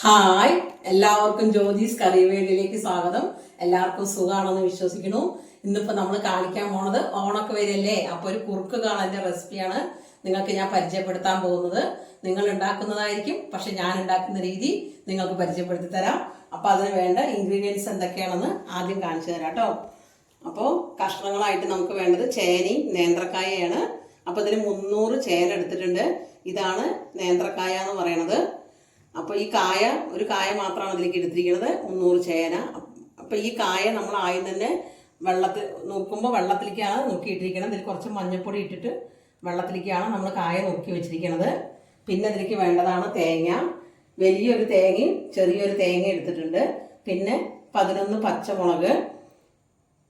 Hi. എല്ലാവർക്കും ജ്യോതിസ് കറിവേദിയിലേക്ക് സ്വാഗതം. എല്ലാവർക്കും സുഖമാണെന്ന് വിശ്വസിക്കുന്നു. ഇന്നിപ്പോ നമ്മൾ കാണിക്കാൻ പോണത് ഓണൊക്കെ വരല്ലേ അപ്പൊ ഒരു കുറുക്ക് കാണാന്റെ റെസിപ്പിയാണ് നിങ്ങൾക്ക് ഞാൻ പരിചയപ്പെടുത്താൻ പോകുന്നത്. നിങ്ങൾ ഉണ്ടാക്കുന്നതായിരിക്കും പക്ഷെ ഞാൻ ഉണ്ടാക്കുന്ന രീതി നിങ്ങൾക്ക് പരിചയപ്പെടുത്തി തരാം. അപ്പൊ അതിന് വേണ്ട ഇൻഗ്രീഡിയൻസ് എന്തൊക്കെയാണെന്ന് ആദ്യം കാണിച്ചു തരാം കേട്ടോ. അപ്പോൾ കഷ്ണങ്ങളായിട്ട് നമുക്ക് വേണ്ടത് ചേനയും നേന്ത്രക്കായയാണ്. അപ്പോൾ ഇതിന് മുന്നൂറ് ചേന എടുത്തിട്ടുണ്ട്. ഇതാണ് നേന്ത്രക്കായ എന്ന് പറയണത്. അപ്പോൾ ഈ കായ ഒരു കായ മാത്രമാണ് അതിലേക്ക് എടുത്തിരിക്കുന്നത്. മുന്നൂറ് ചേന. അപ്പോൾ ഈ കായ നമ്മൾ ആദ്യം തന്നെ വെള്ളത്തിൽ നോക്കുമ്പോൾ വെള്ളത്തിലേക്കാണ് നോക്കിയിട്ടിരിക്കുന്നത് ഇതിൽ കുറച്ച് മഞ്ഞൾപ്പൊടി ഇട്ടിട്ട് വെള്ളത്തിലേക്കാണ് നമ്മൾ കായ നോക്കി വെച്ചിരിക്കുന്നത് പിന്നെ അതിലേക്ക് വേണ്ടതാണ് തേങ്ങ. വലിയൊരു തേങ്ങയും ചെറിയൊരു തേങ്ങ എടുത്തിട്ടുണ്ട്. പിന്നെ പതിനൊന്ന് പച്ചമുളക്.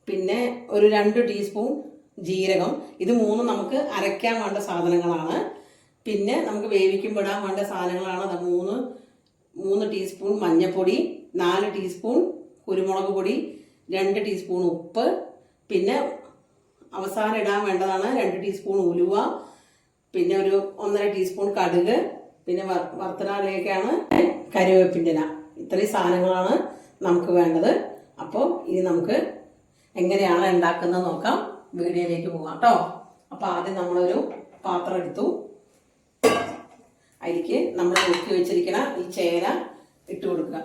പിന്നെ ഒരു രണ്ട് ടീസ്പൂൺ ജീരകം. ഇത് മൂന്നും നമുക്ക് അരയ്ക്കാൻ വേണ്ട സാധനങ്ങളാണ്. പിന്നെ നമുക്ക് വേവിക്കുമ്പോൾ ഇടാൻ വേണ്ട സാധനങ്ങളാണ് അത് മൂന്ന് മൂന്ന് ടീസ്പൂൺ മഞ്ഞൾപ്പൊടി നാല് ടീസ്പൂൺ കുരുമുളക് പൊടി രണ്ട് ടീസ്പൂൺ ഉപ്പ് പിന്നെ അവസാനം ഇടാൻ വേണ്ടതാണ് രണ്ട് ടീസ്പൂൺ ഉലുവ പിന്നെ ഒരു ഒന്നര ടീസ്പൂൺ കടുക് പിന്നെ വർത്തനാലയൊക്കെയാണ് കരുവേപ്പിന്റെ ഇല. ഇത്രയും സാധനങ്ങളാണ് നമുക്ക് വേണ്ടത്. അപ്പോൾ ഇനി നമുക്ക് എങ്ങനെയാണ് ഉണ്ടാക്കുന്നത് നോക്കാം. വീഡിയോയിലേക്ക് പോകാം കേട്ടോ. അപ്പോൾ ആദ്യം നമ്മളൊരു പാത്രം എടുത്തു. അതിലേക്ക് നമ്മൾ നോക്കി വെച്ചിരിക്കണ ഈ ചേന ഇട്ട് കൊടുക്കുക.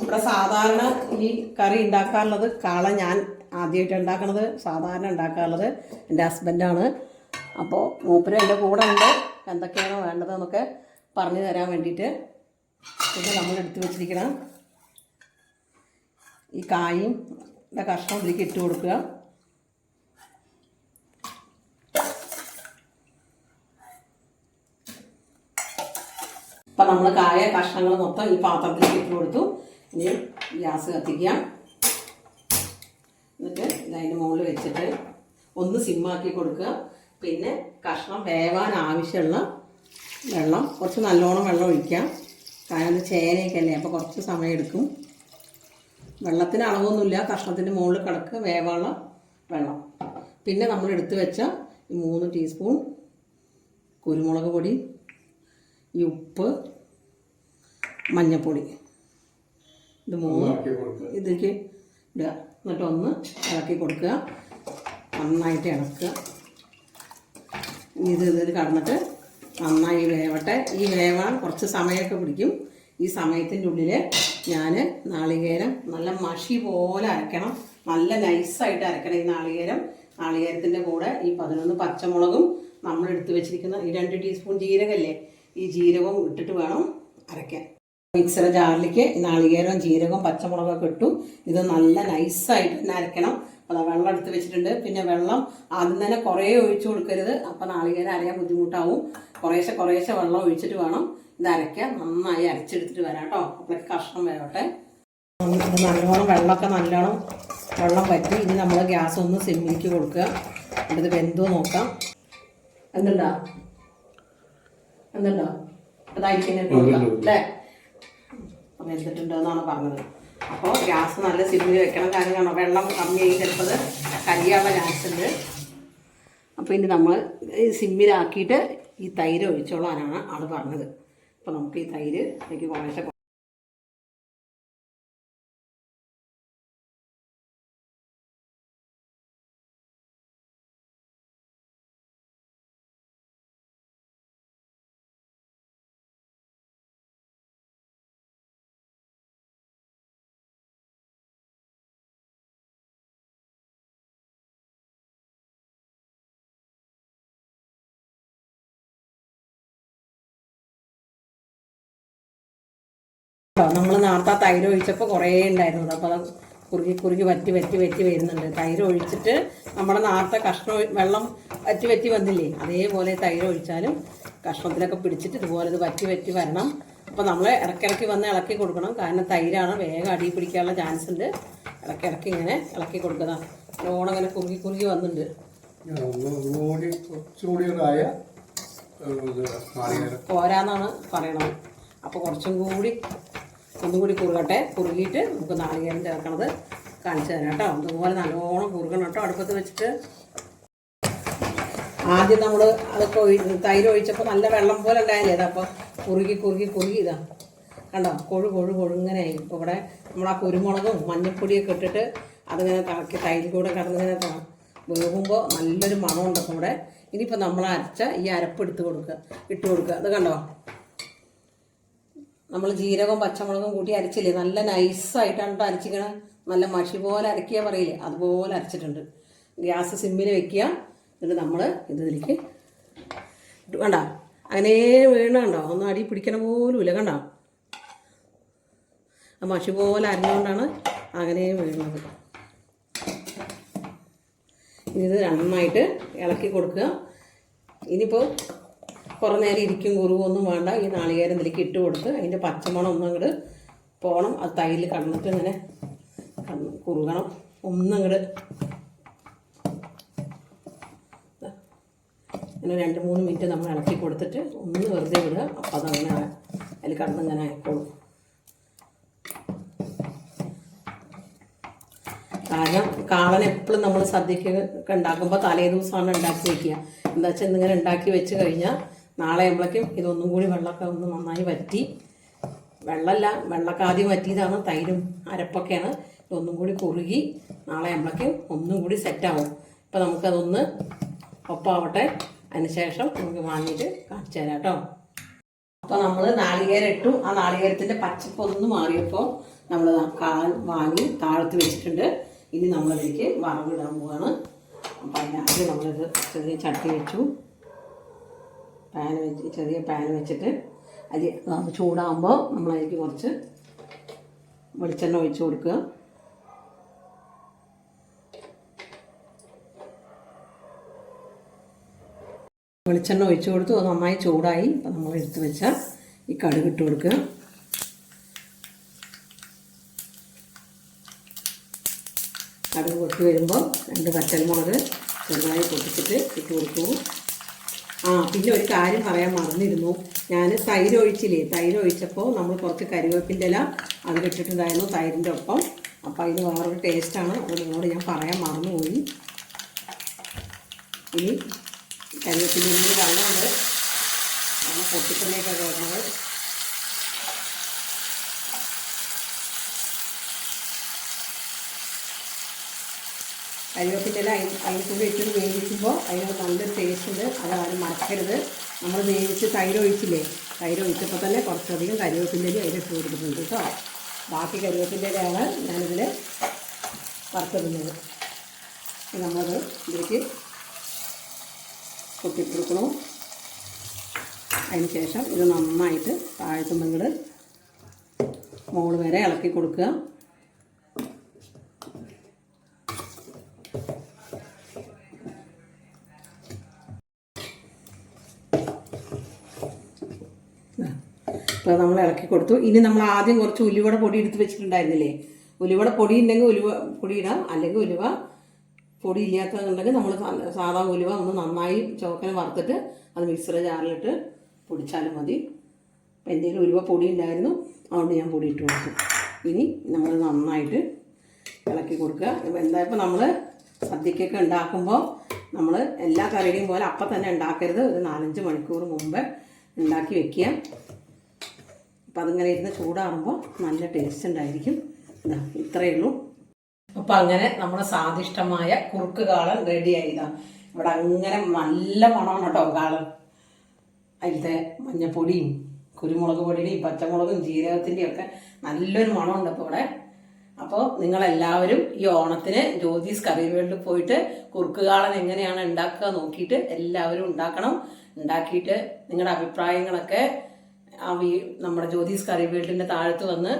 ഇവിടെ സാധാരണ ഈ കറി ഉണ്ടാക്കാറുള്ളത് കാള ഞാൻ ആദ്യമായിട്ട് ഉണ്ടാക്കണത് സാധാരണ ഉണ്ടാക്കാറുള്ളത് എന്റെ ഹസ്ബൻഡാണ് അപ്പോൾ മൂപ്പര് എന്റെ കൂടെ ഉണ്ട്. എന്തൊക്കെയാണ് വേണ്ടതെന്നൊക്കെ പറഞ്ഞു തരാൻ വേണ്ടിയിട്ട് പിന്നെ നമ്മൾ എടുത്തു വെച്ചിരിക്കണം ഈ കായും കഷ്ണം ഇതിലേക്ക് ഇട്ട് കൊടുക്കുക അപ്പം നമ്മൾ കായ കഷ്ണങ്ങൾ മൊത്തം ഈ പാത്രത്തിൽ ഇട്ട് കൊടുത്തു. ഇനി ഗ്യാസ് കത്തിക്കാം. എന്നിട്ട് ഇതിന് മുകളിൽ വെച്ചിട്ട് ഒന്ന് സിമ്മാക്കി കൊടുക്കുക. പിന്നെ കഷ്ണം വേവാൻ ആവശ്യമുള്ള വെള്ളം കുറച്ച് നല്ലോണം വെള്ളം ഒഴിക്കാം. കാരണം ചേനയൊക്കെ അല്ലേ അപ്പോൾ കുറച്ച് സമയം എടുക്കും. വെള്ളത്തിന് അളവൊന്നുമില്ല കഷ്ണത്തിന്റെ മുകളിൽ കിടക്ക് വേവാനുള്ള വെള്ളം. പിന്നെ നമ്മൾ എടുത്തു വെച്ച മൂന്ന് ടീസ്പൂൺ കുരുമുളക് പൊടി ഈ ഉപ്പ് മഞ്ഞൾപ്പൊടി ഇത് മൂന്ന് ഇതിലേക്ക് ഇടുക. എന്നിട്ട് ഒന്ന് ഇളക്കി കൊടുക്കുക. നന്നായിട്ട് ഇളക്കുക. ഇത് ഇതിൽ കടന്നിട്ട് നന്നായി വേവട്ടെ. ഈ വേവാൻ കുറച്ച് സമയമൊക്കെ പിടിക്കും. ഈ സമയത്തിന്റെ ഉള്ളിൽ ഞാൻ നാളികേരം നല്ല മഷി പോലെ അരക്കണം. നല്ല നൈസായിട്ട് അരക്കണം ഈ നാളികേരം. നാളികേരത്തിന്റെ കൂടെ ഈ പതിനൊന്ന് പച്ചമുളകും നമ്മൾ എടുത്ത് വെച്ചിരിക്കുന്ന ഈ രണ്ട് ടീസ്പൂൺ ജീരകമല്ലേ? ഈ ജീരകവും ഇട്ടിട്ട് വേണം അരയ്ക്കാൻ. മിക്സർ ജാറിലേക്ക് നാളികേരവും ജീരകവും പച്ചമുളകൊക്കെ ഇട്ടു. ഇത് നല്ല നൈസായിട്ട് നരക്കണം അപ്പോൾ വെള്ളം എടുത്ത് വെച്ചിട്ടുണ്ട്. പിന്നെ വെള്ളം ആദ്യം തന്നെ കുറേ ഒഴിച്ചു കൊടുക്കരുത്. അപ്പോൾ നാളികേരം അരയാൻ ബുദ്ധിമുട്ടാവും. കുറേശ്ശെ കുറേശ്ശെ വെള്ളം ഒഴിച്ചിട്ട് വേണം ഇത് അരയ്ക്കാൻ. നന്നായി അരച്ചെടുത്തിട്ട് വരാം കേട്ടോ. അപ്പോഴേക്ക് കഷ്ണം വരട്ടെ. ഇത് നല്ലോണം വെള്ളമൊക്കെ നല്ലോണം വെള്ളം പറ്റി ഇനി നമ്മൾ ഗ്യാസ് ഒന്ന് സിമ്മിലേക്ക് കൊടുക്കുക. എന്നിട്ട് വെന്തോ നോക്കാം. എന്തുണ്ടോ? എന്തുണ്ടോ? അതായിരിക്കും അല്ലേ? അപ്പം വെന്തിട്ടുണ്ടെന്നാണ് പറഞ്ഞത്. അപ്പോൾ ഗ്യാസ് നല്ല സിമ്മിൽ വെക്കണം കാര്യമാണ് വെള്ളം കമ്മിയായി ചിലപ്പോൾ കരിയാനുള്ള ചാൻസ് ഉണ്ട്. അപ്പോൾ ഇനി നമ്മൾ സിമ്മിലാക്കിയിട്ട് ഈ തൈര് ഒഴിച്ചോളാനാണ് ആൾ പറഞ്ഞത്. അപ്പോൾ നമുക്ക് ഈ തൈര് എനിക്ക് കുറേശ്ശെ നമ്മൾ നേരത്തെ തൈര് ഒഴിച്ചപ്പോൾ കുറേ ഉണ്ടായിരുന്നത് അപ്പോൾ അത് കുറുകി കുറുകി വറ്റി വറ്റി വറ്റി വരുന്നുണ്ട്. തൈര് ഒഴിച്ചിട്ട് നമ്മുടെ നേരത്തെ കഷ്ണം വെള്ളം വറ്റി വറ്റി വന്നില്ലേ? അതേപോലെ തൈര് ഒഴിച്ചാലും കഷ്ണത്തിലൊക്കെ പിടിച്ചിട്ട് ഇതുപോലെ ഇത് വറ്റി വറ്റി വരണം. അപ്പോൾ നമ്മൾ ഇടയ്ക്കിടയ്ക്ക് വന്ന് ഇളക്കി കൊടുക്കണം. കാരണം തൈരാണ് വേഗം അടി പിടിക്കാനുള്ള ചാൻസ് ഉണ്ട് ഇടയ്ക്കിടയ്ക്ക് ഇങ്ങനെ ഇളക്കി കൊടുക്കുക ലോണം ഇങ്ങനെ കുറുകി കുറുകി വന്നിട്ടുണ്ട് കോരാന്നാണ് പറയണത്. അപ്പോൾ കുറച്ചും കൂടി ഒന്നും കൂടി കുറുകട്ടെ. കുറുകിയിട്ട് നമുക്ക് നാളികേരം ചേർക്കണത് കാണിച്ചു തരാം കേട്ടോ. അതുപോലെ നല്ലോണം കുറുകണം കേട്ടോ അടുപ്പത്ത് വെച്ചിട്ട്. ആദ്യം നമ്മൾ അതൊക്കെ ഒഴി- തൈര് ഒഴിച്ചപ്പോൾ നല്ല വെള്ളം പോലെ ഉണ്ടായാലേ അപ്പോൾ കുറുകി കുറുകി കുറുകി ഇതാ. കണ്ടോ? കൊഴു കൊഴു കൊഴുങ്ങനെയായി ഇപ്പോൾ ഇവിടെ നമ്മൾ ആ കുരുമുളകും മഞ്ഞൾപ്പൊടിയൊക്കെ ഇട്ടിട്ട് അതിങ്ങനെ തിളക്കി തൈരിൽ കൂടെ കിടന്നിങ്ങനെ വേകുമ്പോൾ നല്ലൊരു മണമുണ്ട് അപ്പോൾ ഇവിടെ. ഇനിയിപ്പോൾ നമ്മൾ അരച്ച ഈ അരപ്പ് എടുത്ത് കൊടുക്കുക ഇട്ട് കൊടുക്കുക അത് കണ്ടോ? നമ്മൾ ജീരകവും പച്ചമുളകും കൂട്ടി അരച്ചില്ലേ? നല്ല നൈസായിട്ടാണ് കേട്ടോ അരച്ചിക്കണത് നല്ല മഷി പോലെ അരക്കുക പറയില്ലേ? അതുപോലെ അരച്ചിട്ടുണ്ട്. ഗ്യാസ് സിമ്മിൽ വെക്കുക. എന്നിട്ട് നമ്മൾ ഇതിലേക്ക് വേണ്ട അങ്ങനെ വീണ കണ്ടോ? ഒന്നും അടി പിടിക്കണ പോലുമില്ല കണ്ടോ? ആ മഷി പോലെ അരഞ്ഞുകൊണ്ടാണ് അങ്ങനെ വീഴുന്നത് ഇത് നന്നായിട്ട് ഇളക്കി കൊടുക്കുക. ഇനിയിപ്പോൾ കുറേ നേരം ഇരിക്കും കുറുവൊന്നും വേണ്ട. ഈ നാളികേരം ഇതിലേക്ക് ഇട്ട് കൊടുത്ത് അതിന്റെ പച്ചമണം ഒന്നും അങ്ങോട്ട് പോകണം അത് തൈൽ കടന്നിട്ട് ഇങ്ങനെ കുറുകണം. ഒന്നും അങ്ങോട്ട് ഇങ്ങനെ രണ്ട് മൂന്ന് മിനിറ്റ് നമ്മൾ ഇളക്കി കൊടുത്തിട്ട് ഒന്ന് വെറുതെ വിടുക. അപ്പോൾ അതങ്ങനെ അതിൽ കടന്ന് ഇങ്ങനെ ആയിക്കോളും. കാരണം കാളൻ എപ്പോഴും നമ്മൾ സദ്യക്ക് ഉണ്ടാക്കുമ്പോൾ തലേ ദിവസമാണ് ഉണ്ടാക്കി വെക്കുക. എന്താ വെച്ചാൽ ഇന്നിങ്ങനെ ഉണ്ടാക്കി വെച്ച് കഴിഞ്ഞാൽ നാളെ ആകുമ്പോഴേക്കും ഇതൊന്നും കൂടി വെള്ളമൊക്കെ ഒന്ന് നന്നായി വറ്റി. വെള്ളമല്ല വെള്ളമൊക്കെ ആദ്യം വറ്റിയതാണ് തൈരും അരപ്പൊക്കെയാണ്. ഇതൊന്നും കൂടി കുറുകി നാളെ ആകുമ്പോഴേക്കും ഒന്നും കൂടി സെറ്റാവും ഇപ്പം നമുക്കതൊന്ന് ഒപ്പാവട്ടെ. അതിനുശേഷം നമുക്ക് വാങ്ങിയിട്ട് കാണിച്ചു തരാം കേട്ടോ. അപ്പോൾ നമ്മൾ നാളികേരം ഇട്ടു ആ നാളികേരത്തിന്റെ പച്ചപ്പ് ഒന്ന് മാറിയപ്പോൾ നമ്മൾ വാങ്ങി താഴത്ത് വെച്ചിട്ടുണ്ട്. ഇനി നമ്മളതിലേക്ക് വറവിടാൻ പോവാണ്. അപ്പം അതിനാദ്യം നമ്മളിത് ചെറിയ ചട്ടി വെച്ചു. പാൻ വെച്ച് ചെറിയ പാൻ വെച്ചിട്ട് അരി അത് നമ്മൾ അരിക്ക് കുറച്ച് വെളിച്ചെണ്ണ ഒഴിച്ച് കൊടുക്കുക. വെളിച്ചെണ്ണ ഒഴിച്ച് കൊടുത്തു. അത് നന്നായി ചൂടായി. അപ്പം നമ്മൾ എടുത്ത് വെച്ച ഈ കടുക് ഇട്ട് കൊടുക്കുക. കടുക് പൊട്ടി വരുമ്പോൾ രണ്ട് പച്ചമുളക് ചെറുതായി പൊട്ടിച്ചിട്ട് ഇട്ട് കൊടുത്തു ആ പിന്നെ ഒരു കാര്യം പറയാൻ മറന്നിരുന്നു. ഞാൻ തൈര് ഒഴിച്ചില്ലേ? തൈര് ഒഴിച്ചപ്പോൾ നമ്മൾ കുറച്ച് കരിവേപ്പിന്റെ ഇല അതിലിട്ടിട്ടുണ്ടായിരുന്നു തൈരിന്റെ ഒപ്പം. അപ്പോൾ അതിന് വേറൊരു ടേസ്റ്റാണ് അത് നിങ്ങളോട് ഞാൻ പറയാൻ മറന്നുപോയി. ഇനി കരിവേപ്പിന്റെ ഇലയിൽ നമ്മൾ പൊട്ടിത്തന്നെയൊക്കെ കരിവേപ്പിന്റെ അതിന് അതിൽ കൂടി ഇട്ട് വേവിക്കുമ്പോൾ അതിന് നല്ലൊരു ടേസ്റ്റ് ഉണ്ട്. അത് ആരും മറക്കരുത്. നമ്മൾ വേവിച്ച് തൈര് ഒഴിച്ചില്ലേ തൈര് ഒഴിച്ചപ്പോൾ തന്നെ കുറച്ചധികം കരിവേപ്പിന്റെ ഇല അതിലിട്ട് കൊടുക്കുന്നുണ്ട് കേട്ടോ. ബാക്കി കരിവേപ്പിന്റെ ഇലയാണ് ഞാനിതിൽ വറുത്തിടുന്നത് നമ്മളത് ഇതിലേക്ക് കൊട്ടിക്കൊടുക്കണം അതിന് ശേഷം ഇത് നന്നായിട്ട് താഴ്ത്തുമ്പോൾ മോൾ വരെ ഇളക്കി കൊടുക്കുക. അപ്പോൾ നമ്മൾ ഇളക്കി കൊടുത്തു. ഇനി നമ്മൾ ആദ്യം കുറച്ച് ഉലുവട പൊടി എടുത്ത് വെച്ചിട്ടുണ്ടായിരുന്നില്ലേ? ഉലുവട പൊടി ഉണ്ടെങ്കിൽ ഉലുവ പൊടി ഇടാം. അല്ലെങ്കിൽ ഉലുവ പൊടി ഇല്ലാത്തതുണ്ടെങ്കിൽ നമ്മൾ സാധാ ഉലുവ ഒന്ന് നന്നായി ചോക്കനെ വറുത്തിട്ട് അത് മിക്സറ് ജാറിലിട്ട് പൊടിച്ചാലും മതി. അപ്പം എന്തെങ്കിലും ഉലുവ പൊടി ഉണ്ടായിരുന്നു അതുകൊണ്ട് ഞാൻ പൊടി ഇട്ട് കൊടുത്തു. ഇനി നമ്മൾ നന്നായിട്ട് ഇളക്കി കൊടുക്കുക. എന്തായപ്പോൾ നമ്മൾ സദ്യക്കൊക്കെ ഉണ്ടാക്കുമ്പോൾ നമ്മൾ എല്ലാ കറിയുടെയും പോലെ അപ്പം തന്നെ ഉണ്ടാക്കരുത്. ഒരു നാലഞ്ച് മണിക്കൂർ മുമ്പ് ഉണ്ടാക്കി വെക്കുക. അപ്പം അതിങ്ങനെ ഇരുന്ന് ചൂടാറുമ്പോൾ നല്ല ടേസ്റ്റ് ഉണ്ടായിരിക്കും. ഇതാ ഇത്രയേ ഉള്ളൂ. അപ്പം അങ്ങനെ നമ്മുടെ സ്വാദിഷ്ടമായ കുറുക്ക് കാളൻ റെഡി ആയതാ ഇവിടെ അങ്ങനെ നല്ല മണമാണ് കേട്ടോ കാളൻ. അതിലത്തെ മഞ്ഞപ്പൊടിയും കുരുമുളക് പൊടിയുടെയും പച്ചമുളകും ജീരകത്തിന്റെയും ഒക്കെ നല്ലൊരു മണമുണ്ട് അപ്പോൾ ഇവിടെ. അപ്പോൾ നിങ്ങളെല്ലാവരും ഈ ഓണത്തിന് ജ്യോതിസ് കറി വേൾഡിൽ പോയിട്ട് കുറുക്കുകാളൻ എങ്ങനെയാണ് ഉണ്ടാക്കുക നോക്കിയിട്ട് എല്ലാവരും ഉണ്ടാക്കണം. ഉണ്ടാക്കിയിട്ട് നിങ്ങളുടെ അഭിപ്രായങ്ങളൊക്കെ ആ നമ്മുടെ ജ്യോതിസ് കറി വീട്ടിന്റെ താഴത്ത് വന്ന്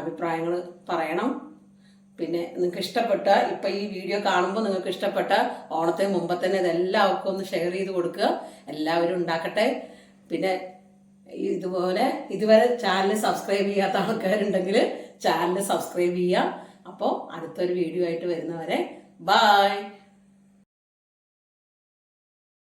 അഭിപ്രായങ്ങൾ പറയണം. പിന്നെ നിങ്ങൾക്ക് ഇഷ്ടപ്പെട്ട ഇപ്പം ഈ വീഡിയോ കാണുമ്പോൾ നിങ്ങൾക്ക് ഇഷ്ടപ്പെട്ട ഓണത്തിന് മുമ്പ് തന്നെ ഇതെല്ലാവർക്കും ഒന്ന് ഷെയർ ചെയ്ത് കൊടുക്കുക. എല്ലാവരും ഉണ്ടാക്കട്ടെ. പിന്നെ ഇതുപോലെ ഇതുവരെ ചാനൽ സബ്സ്ക്രൈബ് ചെയ്യാത്ത ആൾക്കാരുണ്ടെങ്കിൽ ചാനൽ സബ്സ്ക്രൈബ് ചെയ്യുക അപ്പോൾ അടുത്തൊരു വീഡിയോ ആയിട്ട് വരുന്നവരെ ബായ്